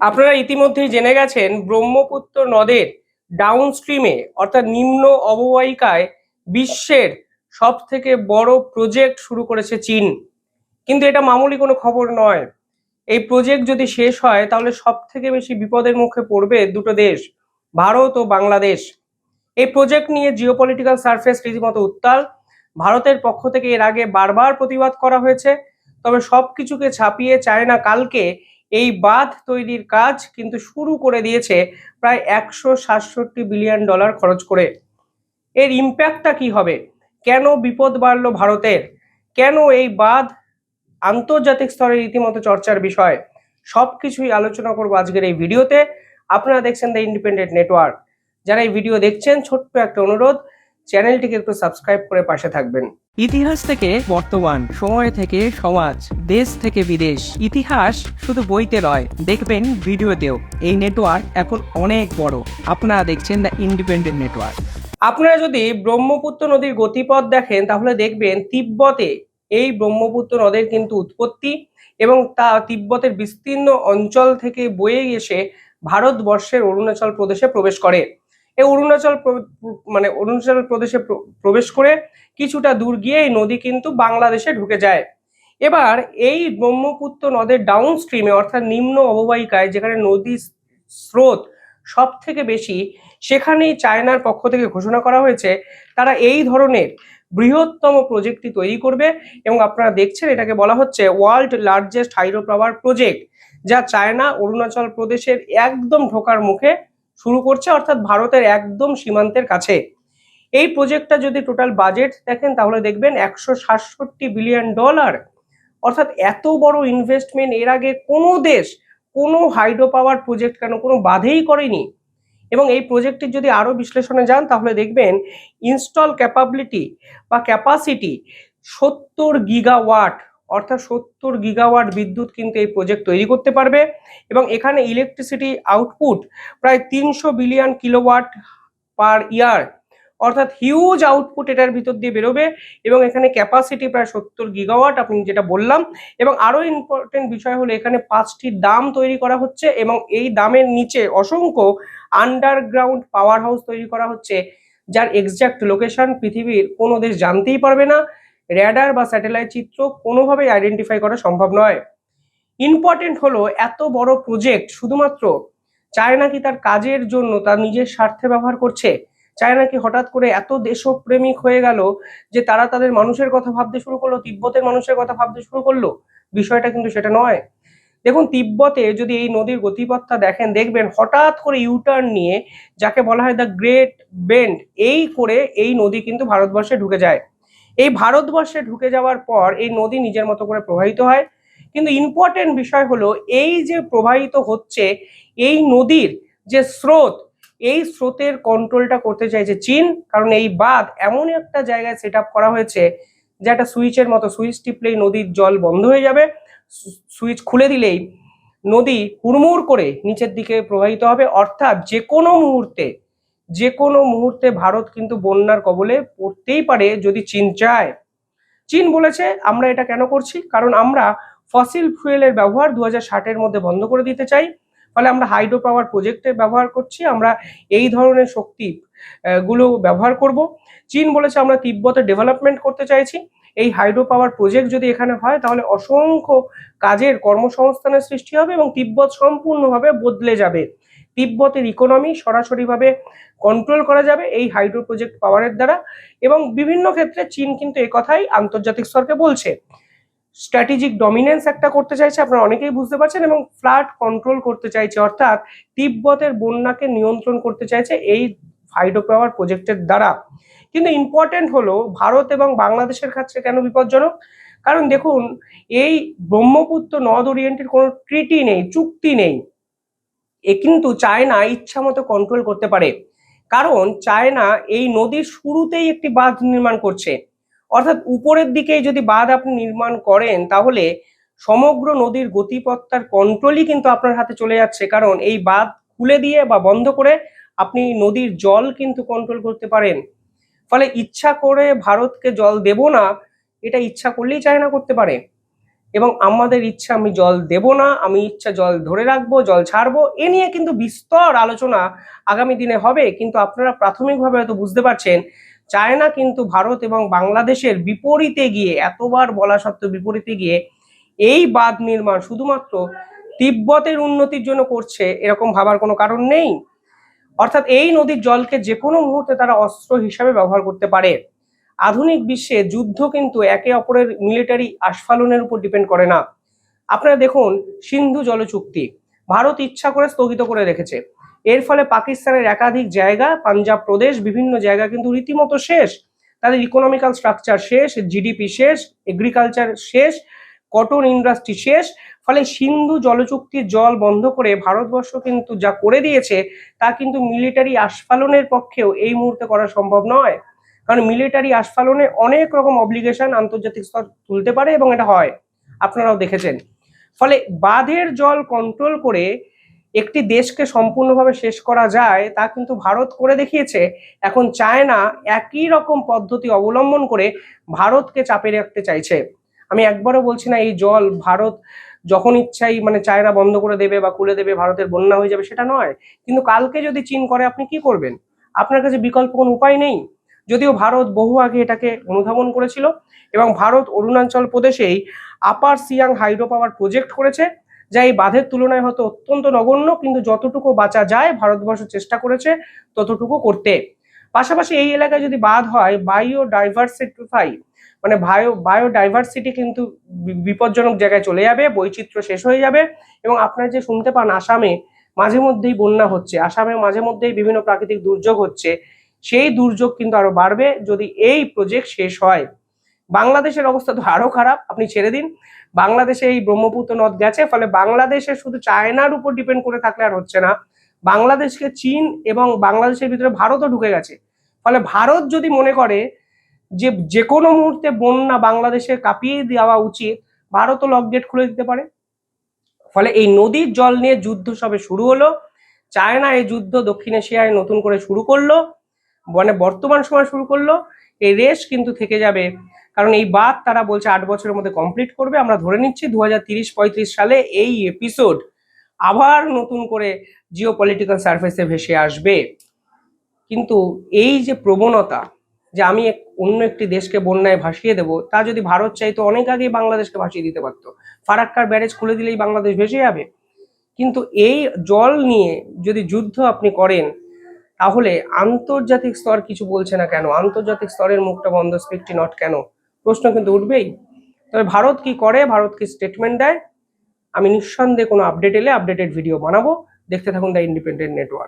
আপনারা ইতিমধ্যেই জেনে গেছেন ব্রহ্মপুত্র নদের ডাউন স্ট্রিমে অর্থাৎ নিম্ন অববাহিকায় বিশ্বের সব থেকে বড় প্রজেক্ট শুরু করেছে চীন। কিন্তু এটা মামুলি কোনো খবর নয়। এই প্রজেক্ট যদি শেষ হয়, তাহলে সব থেকে বেশি বিপদের মুখে পড়বে দুটো দেশ, ভারত ও বাংলাদেশ। এই প্রজেক্ট নিয়ে জিওপলিটিক্যাল সার্ফেস রীতিমতো উত্তাল। ভারতের পক্ষ থেকে এর আগে বারবার প্রতিবাদ করা হয়েছে। তবে সব কিছুকে ছাপিয়ে চায়না কালকে এই বাঁধ তৈরির কাজ কিন্তু শুরু করে দিয়েছে প্রায় একশো সাতষট্টি বিলিয়ন ডলার খরচ করে। এর ইম্প্যাক্টটা কি হবে? কেন বিপদ বাড়লো ভারতের? কেন এই বাঁধ আন্তর্জাতিক স্তরে রীতিমতো চর্চার বিষয়? সব কিছুই আলোচনা করব আজকের এই ভিডিওতে। আপনারা দেখছেন দ্য ইন্ডিপেন্ডেন্ট নেটওয়ার্ক যারা এই ভিডিও দেখছেন, ছোট্ট একটা অনুরোধ চ্যানেলটিকে একটু সাবস্ক্রাইব করে পাশে থাকবেন। ইতিহাস থেকে বর্তমান সময় থেকে সমাজ দেশ থেকে বিদেশ ইতিহাস শুধু বইতে নয় দেখবেন ভিডিওতেও। এই নেটওয়ার্ক এখন অনেক বড়। আপনারা দেখছেন দ্য ইন্ডিপেন্ডেন্ট নেটওয়ার্ক আপনারা যদি ব্রহ্মপুত্র নদীর গতিপথ দেখেন তাহলে দেখবেন তিব্বতে এই ব্রহ্মপুত্র নদের কিন্তু উৎপত্তি এবং তা তিব্বতের বিস্তীর্ণ অঞ্চল থেকে বয়ে এসে ভারতবর্ষের অরুণাচল প্রদেশে প্রবেশ করে। এই অরুণাচল মানে অরুণাচল প্রদেশে প্র- প্রবেশ করে কিছুটা দূর গিয়ে এই নদী কিন্তু বাংলাদেশে ঢুকে যায়। এবার এই ব্রহ্মপুত্র নদের ডাউন স্ট্রিমে অর্থাৎ নিম্ন অববাহিকায়, যেখানে নদীর স্রোত সব থেকে বেশি, সেখানেই চায়নার পক্ষ থেকে ঘোষণা করা হয়েছে, তারা এই ধরনের বৃহত্তম প্রজেক্টটি তৈরি করবে এবং আপনারা দেখছেন এটাকে বলা হচ্ছে world largest hydro power project, যা চায়না, অরুণাচল প্রদেশের একদম ঢোকার মুখে শুরু করছে, অর্থাৎ ভারতের একদম সীমান্তের কাছে। এই প্রজেক্টটা যদি টোটাল বাজেট দেখেন, তাহলে দেখবেন একশো সাতষট্টি বিলিয়ন ডলার অর্থাৎ এত বড় ইনভেস্টমেন্ট এর আগে কোনো দেশ কোনো হাইড্রো পাওয়ার প্রজেক্ট কেন কোনো বাধেই করেনি? এবং এই প্রজেক্টের যদি আরও বিশ্লেষণে যান, তাহলে দেখবেন ইনস্টল ক্যাপাবিলিটি বা ক্যাপাসিটি সত্তর গিগাওয়াট অর্থাৎ সত্তর গিগাওয়াট বিদ্যুৎ কিন্তু এই প্রজেক্ট তৈরি করতে পারবে এবং এখানে ইলেকট্রিসিটি আউটপুট প্রায় তিনশো বিলিয়ন কিলোওয়াট পার ইয়ার অর্থাৎ হিউজ আউটপুট এটার ভিতর দিয়ে বেরোবে এবং এখানে ক্যাপাসিটি প্রায় সত্তর গিগাওয়াট আপনি যেটা বললাম এবং আরও ইম্পর্টেন্ট বিষয় হলো এখানে পাঁচটি দাম তৈরি করা হচ্ছে এবং এই দামের নিচে অসংখ্য আন্ডারগ্রাউন্ড পাওয়ার হাউস তৈরি করা হচ্ছে, যার এক্সাক্ট লোকেশন পৃথিবীর কোনো দেশ জানতেই পারবে না। র্যাডার বা স্যাটেলাইট চিত্র কোনোভাবেই আইডেন্টিফাই করা সম্ভব নয়। ইম্পর্টেন্ট হলো এত বড় প্রজেক্ট শুধুমাত্র চায়না কি তার কাজের জন্য তার নিজের স্বার্থে ব্যবহার করছে? চায়না কি হঠাৎ করে এত দেশপ্রেমিক হয়ে গেল যে তারা তাদের মানুষের কথা ভাবতে শুরু করল, তিব্বতের মানুষের কথা ভাবতে শুরু করল? বিষয়টা কিন্তু সেটা নয়। দেখুন, তিব্বতে যদি এই নদীর গতিপথটা দেখেন, দেখবেন হঠাৎ করে ইউটার্ন নিয়ে যাকে বলা হয় দ্য গ্রেট বেন্ড এই করে এই নদী কিন্তু ভারতবর্ষে ঢুকে যায়। এই ভারতবর্ষে ঢুকে যাওয়ার পর এই নদী নিজের মতো করে প্রবাহিত হয়। কিন্তু ইম্পর্টেন্ট বিষয় হলো, এই যে প্রবাহিত হচ্ছে, এই নদীর যে স্রোত, এই স্রোতের কন্ট্রোলটা করতে চাইছে চীন। কারণ এই বাঁধ এমন একটা জায়গায় সেট করা হয়েছে যে একটা সুইচের মতো, সুইচ টিপলেই নদীর জল বন্ধ হয়ে যাবে। সুইচ খুলে দিলেই নদী হুড়মুড় করে নিচের দিকে প্রবাহিত হবে। অর্থাৎ যে কোনো মুহূর্তে যে কোনো মুহূর্তে ভারত কিন্তু বন্যার কবলে পড়তেই পারে যদি চীন চায়। চীন বলেছে, আমরা এটা কেন করছি? কারণ আমরা ফসিল ফুয়েলের ব্যবহার দু হাজার মধ্যে বন্ধ করে দিতে চাই। ফলে আমরা হাইড্রো পাওয়ার প্রজেক্টে ব্যবহার করছি, আমরা এই ধরনের শক্তি গুলো ব্যবহার করব। চীন বলেছে, আমরা তিব্বতে ডেভেলপমেন্ট করতে চাইছি। এই হাইড্রো পাওয়ার প্রজেক্ট যদি এখানে হয়, তাহলে অসংখ্য কাজের কর্মসংস্থানের সৃষ্টি হবে এবং তিব্বত সম্পূর্ণভাবে বদলে যাবে। তিব্বতের ইকোনমি সরাসরিভাবে কন্ট্রোল করা যাবে এই হাইড্রো প্রজেক্ট পাওয়ারের দ্বারা এবং বিভিন্ন ক্ষেত্রে চীন কিন্তু কথাই আন্তর্জাতিক স্তরকে বলছে। স্ট্র্যাটেজিক ডমিনেন্স একটা করতে চাইছে, আপনারা অনেকেই বুঝতে পারছেন, এবং ফ্লাড কন্ট্রোল করতে চাইছে, অর্থাৎ তিব্বতের বন্যাকে নিয়ন্ত্রণ করতে চাইছে এই হাইড্রো পাওয়ার প্রজেক্টের দ্বারা। কিন্তু ইম্পর্টেন্ট হলো ভারত এবং বাংলাদেশের ক্ষেত্রে কেন বিপজ্জনক? কারণ দেখুন, এই ব্রহ্মপুত্র নদ ওরিয়েন্টের কোনো ট্রিটি নেই, চুক্তি নেই। এ কিন্তু চায়না ইচ্ছা মতো কন্ট্রোল করতে পারে। কারণ চায়না এই নদীর শুরুতেই একটি বাঁধ নির্মাণ করছে। অর্থাৎ উপরের দিকেই যদি বাঁধ আপনি নির্মাণ করেন, তাহলে সমগ্র নদীর গতিপথটার কন্ট্রোলই কিন্তু আপনার হাতে চলে যাচ্ছে। কারণ এই বাঁধ খুলে দিয়ে বা বন্ধ করে আপনি নদীর জল কিন্তু কন্ট্রোল করতে পারেন। ফলে ইচ্ছা করে ভারতকে জল দেব না, এটা ইচ্ছা করলেই চায়না করতে পারে। এবং আমাদের ইচ্ছা, আমি জল দেব না, আমি ইচ্ছা জল ধরে রাখব, জল ছাড়বো, এ নিয়ে কিন্তু বিস্তর আলোচনা আগামী দিনে হবে। কিন্তু আপনারা প্রাথমিকভাবে হয়তো বুঝতে পারছেন, চায়না কিন্তু ভারত এবং বাংলাদেশের বিপরীতে গিয়ে, এতবার বলা সত্ত্বেও বিপরীতে গিয়ে এই বাঁধ নির্মাণ শুধুমাত্র তিব্বতের উন্নতির জন্য করছে, এরকম ভাবার কোনো কারণ নেই। অর্থাৎ এই নদীর জলকে যে কোনো মুহূর্তে তারা অস্ত্র হিসাবে ব্যবহার করতে পারে। আধুনিক বিশ্বে যুদ্ধ কিন্তু একে অপরের মিলিটারি আস্ফালনের উপর ডিপেন্ড করে না। আপনারা দেখুন সিন্ধু জল চুক্তি ভারত ইচ্ছা করে স্থগিত করে রেখেছে। এর ফলে পাকিস্তানের একাধিক জায়গা, পাঞ্জাব প্রদেশ, বিভিন্ন জায়গা কিন্তু রীতিমতো শেষ। তাদের ইকোনমিক্যাল স্ট্রাকচার শেষ জিডিপি শেষ এগ্রিকালচার শেষ কটন ইন্ডাস্ট্রি শেষ। ফলে সিন্ধু জলচুক্তির জল বন্ধ করে ভারতবর্ষ কিন্তু যা করে দিয়েছে, তা কিন্তু মিলিটারি আস্ফালনের পক্ষেও এই মুহূর্তে করা সম্ভব নয়। কারণ মিলিটারি আস্ফালনে অনেক রকম অব্লিগেশন আন্তর্জাতিক স্তর তুলতে পারে এবং এটা হয়। আপনারাও দেখেছেন। ফলে বাঁধের জল কন্ট্রোল করে একটি দেশকে সম্পূর্ণভাবে শেষ করা যায়, তা কিন্তু ভারত করে দেখিয়েছে। এখন চায়না একই রকম পদ্ধতি অবলম্বন করে ভারতকে চাপে রাখতে চাইছে। আমি একবারও বলছি না, এই জল ভারত যখন ইচ্ছাই মানে চায়না বন্ধ করে দেবে বা খুলে দেবে, ভারতের বন্যা হয়ে যাবে, সেটা নয়। কিন্তু কালকে যদি চীন করে, আপনি কি করবেন? আপনার কাছে বিকল্প কোনো উপায় নেই? যদিও ভারত বহু আগে এটাকে অনুধাবন করেছিল এবং Bharat Arunachal প্রদেশেই upper Siang hydro power project করেছে, যা এই বাঁধের তুলনায় হয়তো অত্যন্ত নগণ্য, কিন্তু যতটুকু বাঁচা যায়, ভারতবর্ষ চেষ্টা করেছে ততটুকু করতে। পাশাপাশি এই এলাকায় যদি বাঁধ হয় বায়ো ডাইভার্সিটিফাই মানে বায়ো বায়োডাইভার্সিটি কিন্তু বি- বিপজ্জনক জায়গায় চলে যাবে, বৈচিত্র্য শেষ হয়ে যাবে এবং আপনারা যে শুনতে পান আসামে মাঝে মধ্যেই বন্যা হচ্ছে, আসামে মাঝে মধ্যেই বিভিন্ন প্রাকৃতিক দুর্যোগ হচ্ছে সেই দুর্যোগ কিন্তু আরও বাড়বে। যদি এই প্রজেক্ট শেষ হয়, বাংলাদেশের অবস্থা তো আরও খারাপ, আপনি ছেড়ে দিন। বাংলাদেশে এই ব্রহ্মপুত্র নদ গেছে, ফলে বাংলাদেশে শুধু চায়নার উপর ডিপেন্ড করে থাকলে আর হচ্ছে না। বাংলাদেশকে চীন এবং বাংলাদেশের ভিতরে ভারতও ঢুকে গেছে। ফলে ভারত যদি মনে করে যে যে কোনো মুহূর্তে বন্যা বাংলাদেশে কাঁপিয়ে দেওয়া উচিত, ভারতও লকগেট খুলে দিতে পারে। ফলে এই নদীর জল নিয়ে যুদ্ধ সবে শুরু হলো। চায়না এই যুদ্ধ দক্ষিণ এশিয়ায় নতুন করে শুরু করল। মানে বর্তমান সময় শুরু করল, এই রেস কিন্তু থেকে যাবে। কারণ এই বাদ তারা বলছে আট বছরের মধ্যে কমপ্লিট করবে। আমরা ধরে নিচ্ছি দু হাজার সালে এই এপিসোড আবার নতুন করে জিও পলিটিক্যাল সার্ফেসে ভেসে আসবে। কিন্তু এই যে প্রবণতা যে আমি অন্য একটি দেশকে বন্যায় ভাসিয়ে দেব, তা যদি ভারত চাইতো অনেক আগেই বাংলাদেশকে ভাসিয়ে দিতে পারত। ফারাক্কার ব্যারেজ খুলে দিলেই বাংলাদেশ ভেসে যাবে। কিন্তু এই জল নিয়ে যদি যুদ্ধ আপনি করেন তাহলে আন্তর্জাতিক স্তর কিছু বলছে না কেন? আন্তর্জাতিক স্তরের মুখটা বন্ধ স্পিকটি নট কেন? প্রশ্ন কিন্তু উঠবেই। তবে ভারত কি করে? ভারত কি স্টেটমেন্ট দেয়? আমি নিঃসন্দেহে কোনো আপডেট এলে আপডেটেড ভিডিও বানাবো। দেখতে থাকুন দ্য ইন্ডিপেন্ডেন্ট নেটওয়ার্ক